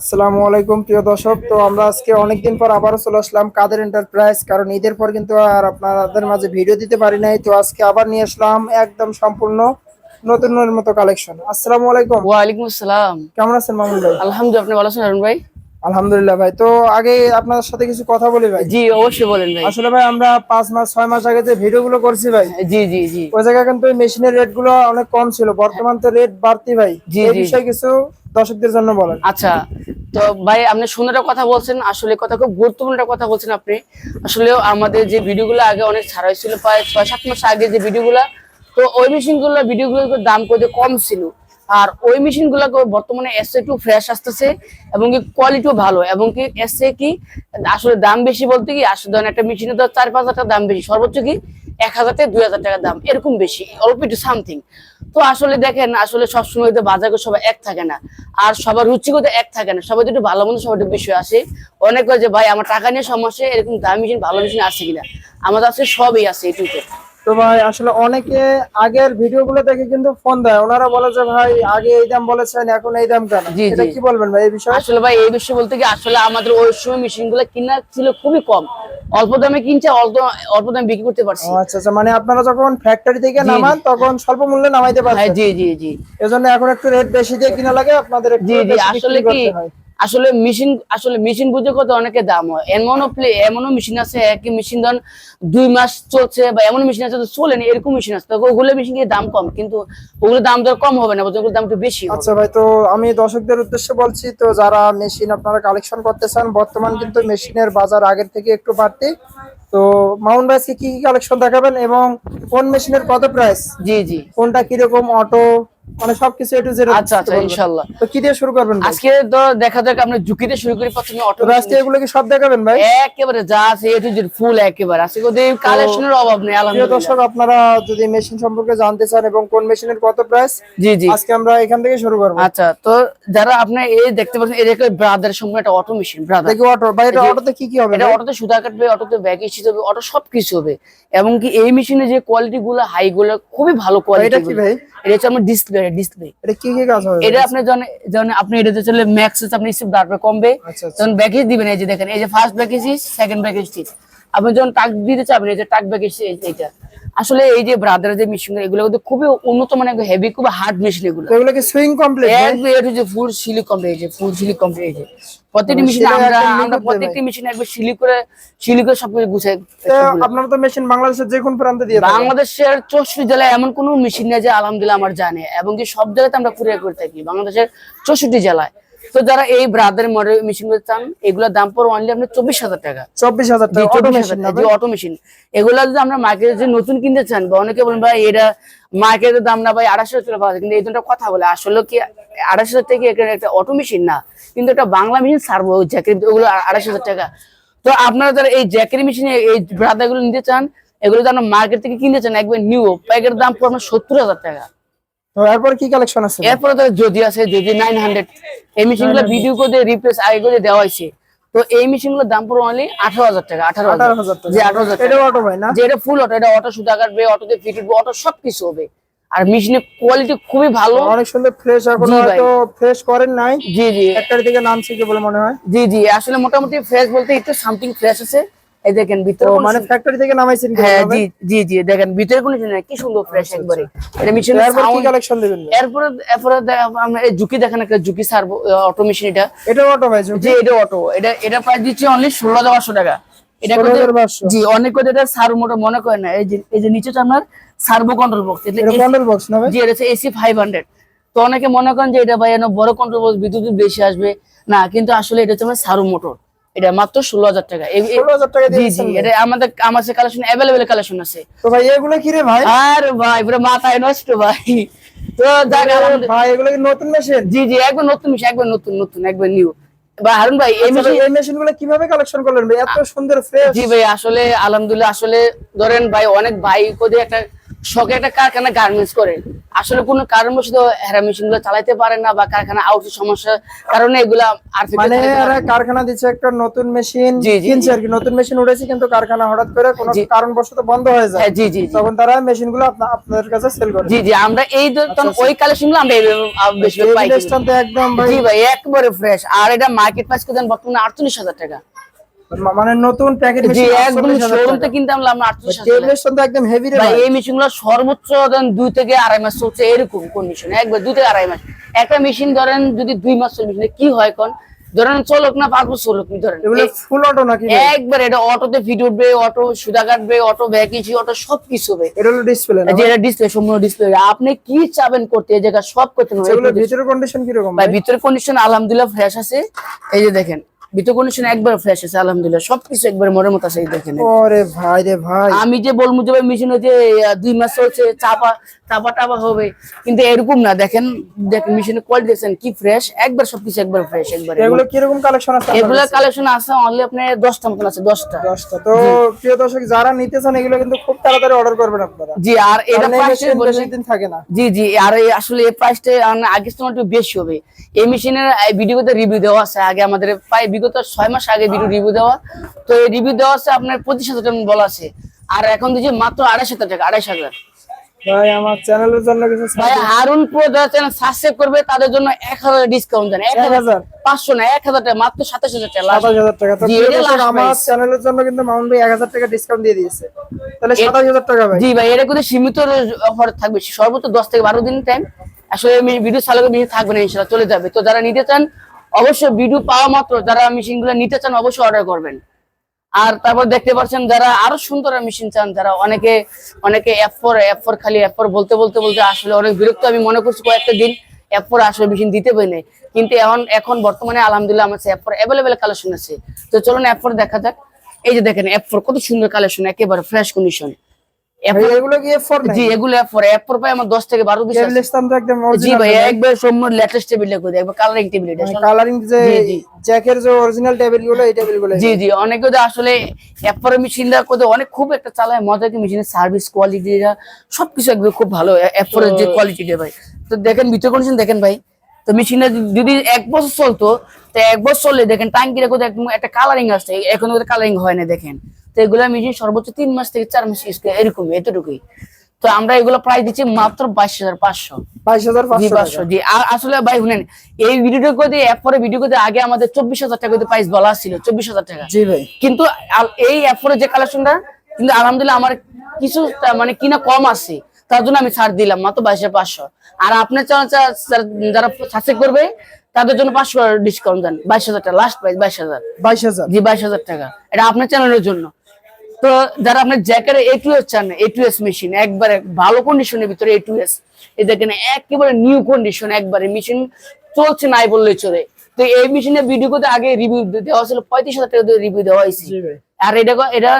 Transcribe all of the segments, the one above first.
আসসালামু আলাইকুম প্রিয় দর্শক। তো আমরা আজকে অনেকদিন পর আবারও চলে আসলাম কাদের এন্টারপ্রাইজ কারণ ঈদের পর কিন্তু আর আপনাদের মাঝে ভিডিও দিতে পারি নাই। তো আজকে আবার নিয়ে আসলাম একদম সম্পূর্ণ নতুন মতো কালেকশন আসসালামু আলাইকুম। ওয়ালাইকুম আসসালাম। কেমন আছেন মামুন ভাই? আলহামদুলিল্লাহ আপনি ভালো আছেন অরুণ ভাই? আলহামদুলিল্লাহ ভাই। তো আগে আপনার সাথে কিছু কথা বলি ভাই। জি অবশ্যই বলেন ভাই। আসলে ভাই আমরা পাঁচ মাস ছয় মাস আগে যে ভিডিও গুলো করছি ভাই জি জি জি। ওই জায়গায় কিন্তু মেশিনের রেটগুলো অনেক কম ছিল। বর্তমান তো রেট বাড়তি ভাই। এই বিষয়ে কিছু দর্শকদের জন্য বলেন। আচ্ছা তো ভাই আপনি সুন্দর একটা কথা বলছেন। আসলে কথা খুব গুরুত্বপূর্ণ একটা কথা বলছেন আপনি। আসলে আমাদের যে ভিডিওগুলো আগে অনেক ছাড়া হয়েছিল প্রায় ছয় সাত মাস আগে যে ভিডিওগুলো তো ওই মেশিনগুলো ভিডিওগুলোর দাম করে কম ছিল। আর ওই মেশিন মেশিনগুলো বর্তমানে এসে একটু ফ্রেশ আসতেছে এবং কি কোয়ালিটিও ভালো। এবং কি এসে কি আসলে দাম বেশি বলতে কি, আসলে ধরেন একটা মেশিনের তো চার পাঁচ হাজার দাম বেশি, সর্বোচ্চ কি এক হাজার থেকে দুই হাজার টাকা দাম, এরকম বেশি, অল্প একটু সামথিং তো আসলে দেখেন, আসলে সবসময় তো বাজারে সবাই এক থাকে না। আর সবার রুচিগত এক থাকে না। সবাই একটু ভালো মন্দ, সবার বিষয় আসে। অনেক যে, ভাই, আমার টাকা নিয়ে সমস্যা, এরকম দাম মেশিন ভালো মেশিন আছে কিনা? আমাদের আছে সবই আছে এটুকু তো ভাই আসলে অনেকে আগের ভিডিও গুলো দেখে কিন্তু ফোন দেয়। ওনারা বলে যে ভাই আগে এই দাম বলেছেন এখন এই দাম কেন? এটা কি বলবেন ভাই এই বিষয়ে? আসলে ভাই এই বিষয়ে বলতে কি আসলে আমাদের ওই সময় মেশিনগুলো কিনা ছিল খুবই কম। অল্প দামে কিনছে অল্প অল্প দামে বিক্রি করতে পারছি। আচ্ছা আচ্ছা। মানে আপনারা যখন ফ্যাক্টরি থেকে নামান তখন স্বল্প মূল্যে নামাইতে হ্যাঁ পারছেন। জি জি জি। এজন্য এখন একটু রেট বেশি দিয়ে কিনা লাগে আপনাদের একটু জি জি। আসলে কি। আসলে মেশিন আসলে মেশিন বুঝে কত অনেকে দাম হয়। এমনও প্লে এমনও মেশিন আছে একই মেশিন ধর দুই মাস চলছে বা এমন মেশিন আছে তো চলে না এরকম মেশিন আছে। তো ওগুলো মেশিন দাম কম কিন্তু ওগুলো দাম দর কম হবে না ওগুলোর দাম একটু বেশি আচ্ছা ভাই তো আমি দর্শকদের উদ্দেশ্যে বলছি তো যারা মেশিন আপনারা কালেকশন করতে চান বর্তমান কিন্তু মেশিনের বাজার আগের থেকে একটু বাড়তি। তো মাউন্ট ভাইসকে কি কি কালেকশন দেখাবেন এবং কোন মেশিনের কত প্রাইস জি জি। কোনটা কীরকম অটো মানে সবকিছু একটু যেটা আচ্ছা আচ্ছা ইনশাল্লাহ। তো কি দিয়ে শুরু করবেন আজকে তো দেখা যাক আমরা ঝুঁকিতে শুরু করি প্রথমে অটো তো আজকে এগুলো কি সব দেখাবেন ভাই? একেবারে যা আছে জেড ফুল একেবারে। আজকে কালেকশনের অভাব নেই আলহামদুলিল্লাহ। দর্শক আপনারা যদি মেশিন সম্পর্কে জানতে চান এবং কোন মেশিনের কত প্রাইস জি জি। আজকে আমরা এখান থেকে শুরু করব। আচ্ছা তো যারা আপনার এই দেখতে পাচ্ছেন এটা ব্রাদার সম্পূর্ণ একটা অটো মেশিন ব্রাদার দেখি অটো ভাই এটা অটোতে কি কি হবে এটা? অটোতে সুতা কাটবে অটোতে ব্যাগ ইস্যু হবে অটো সবকিছু হবে। এবং কি এই মেশিনে যে কোয়ালিটি গুলো হাই গুলো খুবই ভালো কোয়ালিটি এটা কি ভাই? এটা হচ্ছে আমার ডিসপ্লে ডিসপ্লে এটা কি কি কাজ হবে? এটা আপনি যখন যখন আপনি এটাতে চলে ম্যাক্স আপনি কমবে। আচ্ছা আচ্ছা। যখন ব্যাগেজ দিবেন এই যে দেখেন এই যে ফার্স্ট ব্যাকেজ সেকেন্ড ব্যাগেজ আপনি যখন টাক দিতে চাবেন এই যে টাক ব্যাগেজ এইটা। আসলে এই যে ব্রাদারের যে মেশিন এগুলো কিন্তু খুবই উন্নত মানের হেভি খুব হার্ড মেশিন এগুলো। তো এগুলো কি সুইং কমপ্লিট এটা যে ফুল সিলিক কমপ্লিট এই যে ফুল সিলিক কমপ্লিট এই যে। প্রত্যেকটি মানে মেশিনে আমরা আমরা প্রত্যেকটি মেশিন একবার সিলিক করে সিলিক করে সবকিছু গুছাই আপনারা তো মেশিন বাংলাদেশের যে কোন প্রান্তে দিয়ে বাংলাদেশের চৌষট্টি জেলায় এমন কোনো মেশিন নেই যে আলহামদুলিল্লাহ আমার জানে। এবং কি সব জায়গাতে আমরা কুরিয়ার করে থাকি। বাংলাদেশের চৌষট্টি জেলায়। তো যারা এই ব্রাদার মডেল মেশিনগুলো চান এগুলোর দাম পড়ে অনলি আপনি চব্বিশ হাজার টাকা। চব্বিশ হাজার টাকা অটো মেশিন এগুলা যদি আমরা মার্কেটে যে নতুন কিনতে চান বা অনেকে বলেন ভাই এটা মার্কেটের দাম না ভাই আড়াইশো চলে পাওয়া কিন্তু এই দুটো কথা বলে আসলে কি আড়াইশো থেকে এটা একটা অটো মেশিন না কিন্তু একটা বাংলা মেশিন সারবো ওই জ্যাকেট ওগুলো আড়াইশো হাজার টাকা। তো আপনারা যারা এই জ্যাকেট মেশিনে এই ব্রাদারগুলো নিতে চান এগুলো যদি আপনার মার্কেট থেকে কিনতে চান একবার নিউ প্যাকের দাম পড়বে সত্তর হাজার টাকা। এরপর কি কালেকশন আছে? এরপরে তো যদি আছে যদি নাইন হান্ড্রেড এই মেশিনগুলো ভিডিও করে রিপ্লেস আগে করে দেওয়া হয়েছে। তো এই মেশিনগুলোর দাম পড়বে অনলি আঠারো হাজার টাকা আঠারো আঠারো হাজার টাকা। জি আঠারো হাজার এটা অটো ভাই না? যে এটা ফুল অটো এটা অটো সুতা কাটবে অটোতে ফিট উঠবে অটো সবকিছু হবে। আর মেশিনের কোয়ালিটি খুবই ভালো। অনেক সুন্দর ফ্রেশ জি ভাই। হয়তো ফ্রেশ করেন নাই। জি জি। ফ্যাক্টরি থেকে নামছে কি বলে মনে হয়? জি জি। আসলে মোটামুটি ফ্রেশ বলতে একটু সামথিং ফ্রেশ আছে। এই দেখেন ভিতরে মানে ফ্যাক্টরি থেকে নামাইছেন হ্যাঁ জি জি জি দেখেন ভিতরে কোনো কি সুন্দর ফ্রেশ একবারে। এটা মেশিন এরপর কি কালেকশন দিবেন? ভাই? এরপরে এরপরে আমরা এই ঝুঁকি দেখেন একটা ঝুঁকি সারবো অটো মেশিন এটা। এটা অটো ভাই? যে এটা অটো এটা এটা প্রাইস দিচ্ছি অনলি ষোলো হাজার পাঁচশো টাকা। এটা 16,500 জি অনেক কথা এটা সার্ভো মোটর মনে করেন না। এই যে এই যে নিচেটা আপনার সার্ভো কন্ট্রোল বক্স এটা কন্ট্রোল বক্স না ভাই? জি এটা হচ্ছে এসি ফাইভ হান্ড্রেড তো অনেকে মনে করেন যে এটা ভাই বড় কন্ট্রোল বক্স বিদ্যুৎ বেশি আসবে। না কিন্তু আসলে এটা হচ্ছে আমার সার্ভো মোটর। এটা মাত্র ষোলো হাজার টাকা। ষোলো হাজার টাকা জি দিয়ে জি এটা আমাদের আমার কালেকশন অ্যাভেলেবেল কালেকশন আছে। তো ভাই এগুলো কি রে ভাই? আর ভাই পুরো মাথায় নষ্ট ভাই। তো যাক। ভাই এগুলো কি নতুন মেশিন জি জি একবার নতুন মিশে একবার নতুন নতুন একবার নিউ হারুন ভাই এই মেশিন এই মেশিনগুলো কীভাবে কালেকশন করলেন ভাই? এত সুন্দর ফ্রেশ জি ভাই আসলে আলহামদুলিল্লাহ আসলে ধরেন ভাই অনেক ভাই কোদে একটা শখে একটা কারখানা গার্মেন্টস করে আসলে কোনো কারণবশত হেরা মেশিনগুলো চালাইতে পারে না বা কারখানা আউট সমস্যার কারণে এগুলা মানে এরা কারখানা দিচ্ছে একটা নতুন মেশিন কিনছে আর কি। নতুন মেশিন উঠেছে কিন্তু কারখানা হঠাৎ করে কোনো। কারণবশত বন্ধ হয়ে যায়। হ্যাঁ জি জি তখন তারা মেশিনগুলো আপনাদের কাছে সেল করে। জি জি আমরা এই তখন ওই কালেকশনগুলো আমরা বেশি পাই তো একদম ভাই জি ভাই একবারে ফ্রেশ আর এটা মার্কেট প্রাইস কত বর্তমানে আটচল্লিশ হাজার টাকা। মানে নতুন প্যাকেট মেশিন একদম শোরুম থেকে কিনতে আমরা আটচল্লিশ হাজার টেবিল টাকা। স্ট্যান্ড তো একদম হেভি রে ভাই এই মেশিনগুলো সর্বোচ্চ ধরেন দুই থেকে আড়াই মাস চলছে এরকম কন্ডিশন একবার দুই থেকে আড়াই মাস। একটা মেশিন ধরেন যদি দুই মাস চলবে তাহলে কি হয় কোন? ধরেন চলুক না পাঁচ বছর চলুক ধরেন। এগুলো ফুল অটো নাকি একবার এটা অটোতে ফিট উঠবে অটো সুদা কাটবে অটো ভ্যাকেন্সি অটো সবকিছু হবে। এটা হলো ডিসপ্লে না এটা ডিসপ্লে সম্পূর্ণ ডিসপ্লে আপনি কি চাবেন করতে? এই জায়গা সব করতে হবে। ভিতরের কন্ডিশন কি রকম ভাই? ভিতরে কন্ডিশন আলহামদুলিল্লাহ ফ্রেশ আছে। এই যে দেখেন ভিতর কন্ডিশন একবার ফ্রেশ আছে আলহামদুলিল্লাহ। সবকিছু একবার মনের মতো আছে দেখেন। ওরে ভাই রে ভাই। আমি যে বলব যে ভাই মেশিন দুই মাস চলছে চাপা চাপা টাপা হবে। কিন্তু এরকম না দেখেন দেখেন মেশিনের কোয়ালিটি দেখছেন কি ফ্রেশ একবার সবকিছু একবার ফ্রেশ একবার এগুলো কি রকম কালেকশন আছে এগুলো কালেকশন আছে অনলি আপনার দশটা মতন আছে দশটা। দশটা। তো প্রিয় দর্শক যারা নিতে চান এগুলো কিন্তু খুব তাড়াতাড়ি অর্ডার করবেন আপনারা। জি আর এটা কারণ এই প্রাইস machine বেশি দিন থাকে না। জি জি আর এই আসলে এই প্রাইসটা আগে তোমার একটু বেশি হবে। এই মেশিনের ভিডিওতে রিভিউ দেওয়া আছে আগে আমাদের প্রায় বিগত ছয় মাস আগে ভিডিও রিভিউ দেওয়া। তো এই রিভিউ দেওয়া আছে আপনার পঁচিশ হাজার টাকা বলা আছে। আর এখন দিচ্ছে মাত্র আড়াইশ হাজার টাকা আড়াইশ হাজার। ভাই আমার চ্যানেলের জন্য কিছু ভাই হারুন প্রো যারা চ্যানেল সাবস্ক্রাইব করবে তাদের জন্য এক হাজার ডিসকাউন্ট দেন। এক এক হাজার? হাজার পাঁচশো না এক হাজার টাকা মাত্র সাতাশ হাজার টাকা last। সাতাশ হাজার টাকা। তো জি, প্রিয় এটা দর্শক, last আমার চ্যানেলের জন্য কিন্তু মামুন ভাই এক হাজার টাকা ডিসকাউন্ট দিয়ে দিয়েছে। তাহলে সাতাশ হাজার টাকা ভাই। জি ভাই এটা কিন্তু সীমিত অফার থাকবে। সর্বোচ্চ দশ থেকে বারো দিন টাইম আসলে ভিডিও চালাকে বেশি থাকবে না ইনশাল্লাহ চলে যাবে। তো যারা নিতে চান অবশ্যই ভিডিও পাওয়া মাত্র, যারা মেশিনগুলো নিতে চান অবশ্যই অর্ডার করবেন। আর তারপর দেখতে পাচ্ছেন যারা আরও সুন্দর মেশিন চান, যারা অনেকে অনেকে এফ ফোর এফ ফোর খালি এফ ফোর বলতে বলতে বলতে আসলে অনেক বিরক্ত। আমি মনে করছি কয়েকটা দিন এফ ফোর আসলে মেশিন দিতে পারি কিন্তু এখন এখন বর্তমানে আলহামদুলিল্লাহ আমার এফ ফোর অ্যাভেলেবেল কালেকশন আছে। তো চলুন এফ ফোর দেখা যাক। এই যে দেখেন এফ ফোর কত সুন্দর কালেকশন একেবারে ফ্রেশ কন্ডিশন এগুলো কি ফোর জি এগুলো এফ ফোর এফ ফোর পাই আমার দশ থেকে বারো পিস টেবিল স্ট্যান্ড তো একদম জি ভাই একবার সম্পূর্ণ লেটেস্ট টেবিল করে একবার কালারিং টেবিল এটা কালারিং যে জি, জি। জ্যাকের যে অরিজিনাল টেবিলগুলো এই টেবিলগুলো। জি জি অনেকে তো আসলে খুব একটা চালায় মজা কি মেশিনের সার্ভিস কোয়ালিটি সবকিছু একদম খুব ভালো যে কোয়ালিটিটা ভাই। তো দেখেন ভিতর কন্ডিশন দেখেন ভাই? তো মেশিনটা যদি এক বছর চলতো তো এক বছর চললে দেখেন টাঙ্কিটা কোথাও একদম একটা কালারিং আসছে এখন কালারিং হয় না দেখেন। তো এগুলো মেশিন সর্বোচ্চ তিন মাস থেকে চার মাস ইউজ করে এরকম এতটুকুই। তো আমরা এগুলো প্রাইস দিচ্ছি মাত্র বাইশ হাজার পাঁচশো। বাইশ হাজার পাঁচশো পাঁচশো জি। আসলে ভাই শুনেন এই ভিডিও করতে আগে আমাদের চব্বিশ হাজার টাকা প্রাইস বলা ছিল চব্বিশ হাজার টাকা। জি ভাই। কিন্তু এই যে কালেকশনটা কিন্তু আলহামদুলিল্লাহ আমার কিছু মানে কিনা কম আছে তার জন্য আমি ছাড় দিলাম মাত্র বাইশ হাজার পাঁচশো। আর আপনার চ্যানেল যারা সাবস্ক্রাইব করবে তাদের জন্য পাঁচশো ডিসকাউন্ট দেন বাইশ হাজার টাকা লাস্ট প্রাইস বাইশ হাজার। বাইশ হাজার। জি বাইশ হাজার টাকা। এটা আপনার চ্যানেলের জন্য। তো যারা আপনার জ্যাকের এ টু এস চান এ টু এস মেশিন একবারে ভালো কন্ডিশনের ভিতরে এ টু এস এই দেখেন একেবারে নিউ কন্ডিশন একবারে মেশিন চলছে নাই বললেই চলে। তো এই মেশিনের ভিডিও করতে আগে রিভিউ দেওয়া ছিল পঁয়ত্রিশ হাজার টাকা রিভিউ দেওয়া হয়েছে। আর এটা এটা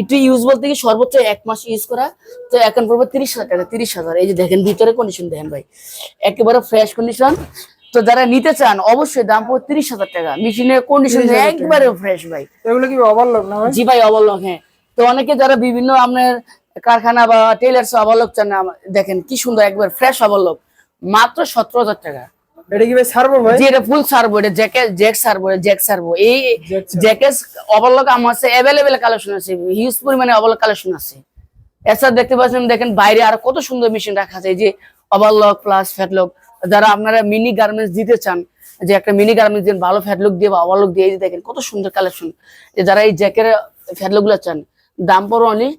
একটু ইউজ বলতে কি সর্বোচ্চ এক মাস ইউজ করা তো এখন পড়বে তিরিশ হাজার টাকা তিরিশ হাজার। এই যে দেখেন ভিতরে কন্ডিশন দেখেন ভাই একেবারে ফ্রেশ কন্ডিশন তো যারা নিতে চান অবশ্যই দাম পড়বে তিরিশ হাজার টাকা। মেশিনের কন্ডিশন 30,000 টাকা। একবারে ফ্রেশ ভাই। এগুলো কি ওভারলোক না জি ভাই অবলোক হ্যাঁ। তো অনেকে যারা বিভিন্ন আপনার কারখানা বা টেলার্স অবলোক চান দেখেন কি সুন্দর একবার ফ্রেশ অবলোক মাত্র সতেরো হাজার টাকা। এটা কি ভাই ছাড়বো ভাই? এটা ফুল সার্ভো এটা jacket jack servo jack servo এই জ্যাকেট অবলোক আমার কাছে অ্যাভেলেবেল কালেকশন আছে হিউজ পরিমাণে অবলোক কালেকশন আছে। এছাড়া দেখতে পাচ্ছেন দেখেন বাইরে আর কত সুন্দর মেশিন রাখা আছে এই যে ওভারলক প্লাস ফ্যাটলক যারা আপনারা মিনি গার্মেন্টস দিতে চান যে একটা মিনি গার্মেন্টস দিন ভালো ফ্যাটলক দিয়ে বা ওভারলক দিয়ে দেখেন কত সুন্দর কালেকশন যারা এই জ্যাকের ফ্যাটলকগুলো চান দাম পড়ো অনলি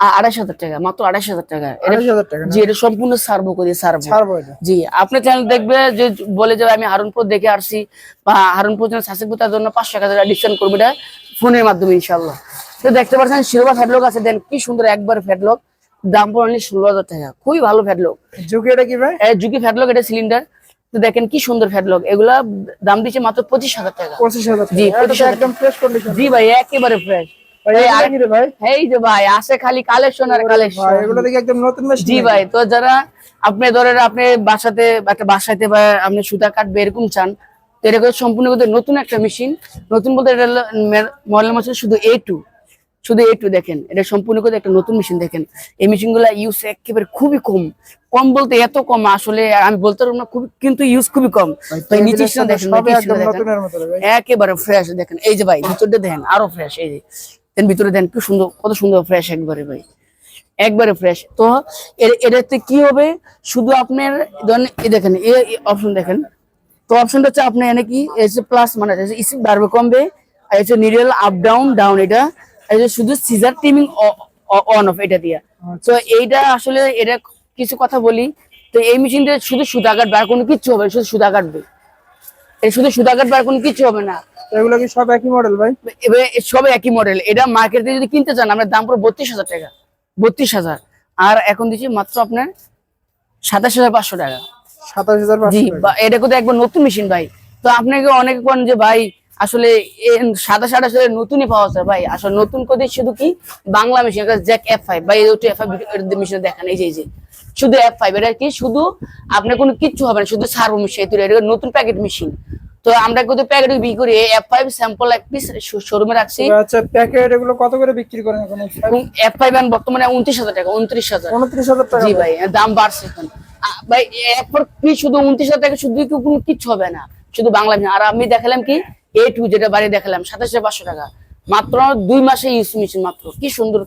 আড়াইশ হাজার টাকা মাত্র আড়াইশ হাজার টাকা। হাজার? জি এটা সম্পূর্ণ সার্ভো করি সার্ভো। জি আপনার চ্যানেল দেখবে যে বলে যাবে আমি হারুনপুর দেখে আসছি বা হারুনপুর চ্যানেল সাসেকপুর তার জন্য পাঁচশো টাকা ডিসকাউন্ট করবে এটা ফোনের মাধ্যমে ইনশাল্লাহ তো দেখতে পাচ্ছেন শিরোপা ফ্যাটলক আছে দেন কি সুন্দর একবার ফ্যাটলক দাম পড়ে ষোলো হাজার টাকা খুবই ভালো ফ্যাটলক ঝুঁকি এটা কি ভাই? ঝুঁকি ফ্যাটলক এটা সিলিন্ডার তো দেখেন কি সুন্দর ফ্যাটলক এগুলা দাম দিচ্ছে মাত্র পঁচিশ হাজার টাকা। পঁচিশ হাজার জি, টাকা। এটা তো 25,000 একদম ফ্রেশ কন্ডিশন জি ভাই একেবারে ফ্রেশ এই যে ভাই আসে খালি কালেকশন আর কালেকশন এগুলো দেখি একদম নতুন মেশিন জি ভাই তো যারা আপনি ধরেন আপনি বাসাতে একটা বাসাতে বা আপনি সুতা কাটবে এরকম চান তো সম্পূর্ণ নতুন একটা মেশিন নতুন বলতে এটা মডেল শুধু এ টু শুধু একটু দেখেন এটা সম্পূর্ণ একটা নতুন মেশিন দেখেন। এই ইউজ একেবারে খুবই কম। কম বলতে এত কম আসলে আমি বলতে পারব না খুবই কিন্তু ইউজ খুবই কম। নিচে দেখেন একেবারে ফ্রেশ দেখেন। এই যে ভাই ভিতরটা দেখেন আরও ফ্রেশ এই যে। দেন, ভিতরে দেন, কি সুন্দর, কত সুন্দর ফ্রেশ একবারে ভাই। একবারে ফ্রেশ তো এটাতে কি হবে? শুধু আপনার, ধরেন দেখেন, এই অপশন দেখেন। তো অপশনটা হচ্ছে আপনার এনে কি? প্লাস মানে ইসি বাড়বে কমবে, আর হচ্ছে নিডল আপ ডাউন ডাউন এটা আর শুধু সিজার টিমিং অন অফ এটা দিয়া। তো এইটা আসলে, এটা কিছু কথা বলি। তো এই মেশিনটা শুধু সুতা কাটবে, আর কোনো কিচ্ছু হবে শুধু সুতা কাটবে। এই শুধু সুতা কাটবে, আর কোনো কিচ্ছু হবে না। এগুলো কি সব একই মডেল ভাই? সব একই মডেল এটা মার্কেট যদি কিনতে চান আমরা দাম পুরো বত্রিশ হাজার টাকা। বত্রিশ হাজার। আর এখন দিচ্ছি মাত্র আপনার সাতাশ হাজার পাঁচশো টাকা। সাতাশ হাজার জি এটা কিন্তু একবার নতুন মেশিন ভাই। তো আপনাকে অনেকে কোন যে ভাই আসলে সাতাশ আঠাশ হাজার নতুনই পাওয়া যায় ভাই। আসলে নতুন করে শুধু কি? Bangla machine jack F five ভাই এফ ফাইভ মেশিন দেখেন এই যে এই যে। শুধু এফ ফাইভ এটা কি? শুধু আপনার কোনো কিচ্ছু হবে না শুধু সার্ভো মেশিন এটা নতুন প্যাকেট মেশিন তো আমরা কিন্তু প্যাকেট বিক্রি করি এফ ফাইভ স্যাম্পল এক পিস শোরুমে রাখছি। আচ্ছা প্যাকেট এগুলো কত করে বিক্রি করেন এখন? এফ ফাইভ বর্তমানে উনত্রিশ হাজার টাকা উনত্রিশ হাজার। উনত্রিশ হাজার টাকা। জি ভাই দাম বাড়ছে এখন। ভাই এরপর কি শুধু উনত্রিশ হাজার টাকা শুধু কি কোনো কিচ্ছু হবে না? শুধু বাংলা আর আমি দেখালাম কি এ টু যেটা বাড়ি দেখালাম সাতাশ হাজার পাঁচশো টাকা। মাত্র দুই মাসে ইউজ মেশিন মাত্র। কি সুন্দর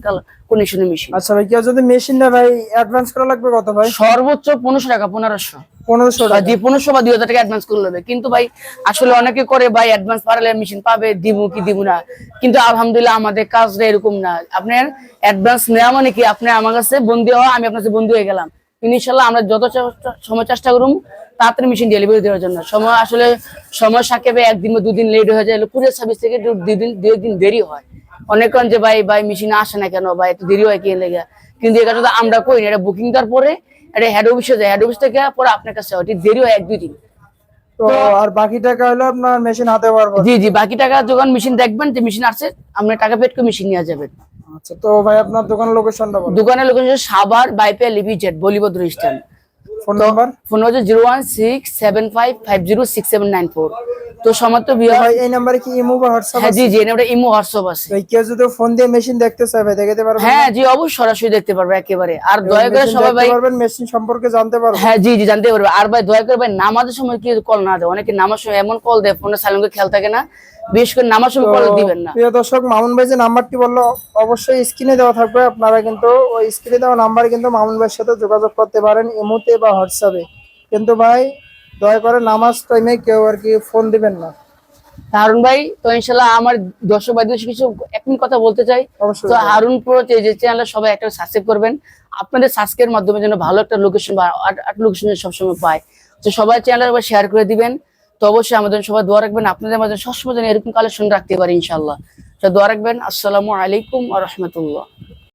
কন্ডিশনের মেশিন আচ্ছা ভাই কেউ যদি মেশিন না ভাই অ্যাডভান্স করা লাগবে কত ভাই? সর্বোচ্চ পনেরোশো টাকা পনেরোশো। পনেরোশো টাকা। জি পনেরোশো বা দুই হাজার টাকা অ্যাডভান্স করে নেবে। কিন্তু ভাই আসলে অনেকে করে ভাই অ্যাডভান্স পারলে মেশিন পাবে দিব কি দিব না। কিন্তু আলহামদুলিল্লাহ আমাদের কাজটা এরকম না। আপনার অ্যাডভান্স নেওয়া মানে কি? আপনি আমার কাছে বন্দি হওয়া আমি আপনার কাছে বন্ধু হয়ে গেলাম। ইনশাল্লাহ আমরা যত সময় চেষ্টা করুম তাড়াতাড়ি মেশিন ডেলিভারি দেওয়ার জন্য। সময় আসলে সময় সাকেবে একদিন বা দুদিন লেট হয়ে যায় কুরিয়ার সার্ভিস থেকে একটু দুই দিন দেরি হয়। অনেকক্ষণ যে ভাই ভাই মেশিন আসে না কেন? বা একটু দেরি হয় কি? লেগে কিন্তু এটা তো আমরা করি না এটা বুকিং দেওয়ার পরে এটা হেড অফিসে যায়। হেড অফিস থেকে পরে আপনার কাছে হয়। দেরি হয় এক দুই দিন। তো আর বাকি টাকা হলো আপনার মেশিন হাতে পারব জি জি বাকি টাকা যখন মেশিন দেখবেন যে মেশিন আসছে আপনি টাকা পেড করে মেশিন নিয়ে যাবেন। আচ্ছা তো ভাই আপনার দোকানের লোকেশনটা বলুন। দোকানের location Savar বাইপে limited Balibhadra stand phone number phone হচ্ছে zero one six seven five five zero six seven nine four তো ভাই এই নাম্বারে কি ইমো বা হোয়াটসঅ্যাপ হ্যাঁ জি জি ইমো হোয়াটসঅ্যাপ আছে। ভাই কেউ যদি ফোন দিয়ে মেশিন দেখতে চায় ভাই দেখাতে পারবেন হ্যাঁ জি অবশ্যই সরাসরি দেখতে পারবে একেবারে। আর দয়া করে সবাই ভাই পারবেন মেশিন সম্পর্কে জানতে পারবেন। হ্যাঁ জি জি জানতে পারবে। আর ভাই দয়া করে ভাই নামাজের সময় কি কল না দেয় অনেকে নামার সময় এমন কল দেয় ফোনে সাইলেন্ট খেয়াল থাকে না। বিশেষ করে নামার সময় কল দিবেন না। প্রিয় দর্শক মামুন ভাই যে নাম্বারটি বলল অবশ্যই স্ক্রিনে দেওয়া থাকবে। আপনারা কিন্তু ওই স্ক্রিনে দেওয়া নাম্বারে কিন্তু মামুন ভাইয়ের সাথে যোগাযোগ করতে পারেন ইমোতে বা হোয়াটসঅ্যাপে। কিন্তু ভাই দয়া করে নামাজ টাইমে কেউ আর কি ফোন দিবেন না। হারুন ভাই তো ইনশাল্লাহ আমার দর্শক ভাই কিছু এক মিনিট কথা বলতে চাই। তো হারুন প্রো যে যে চ্যানেলে সবাই একটা সাবস্ক্রাইব করবেন। আপনাদের সাবস্ক্রাইবের মাধ্যমে যেন ভালো একটা লোকেশন বা লোকেশন সবসময় পায়। তো সবাই চ্যানেল একবার শেয়ার করে দিবেন। তো অবশ্যই আমাদের সবাই দোয়া রাখবেন। আপনাদের মাঝে সবসময় এরকম কালেকশন রাখতে পারি ইনশাল্লাহ তো দোয়া রাখবেন। আসসালামু আলাইকুম আ রহমতুল্লাহ।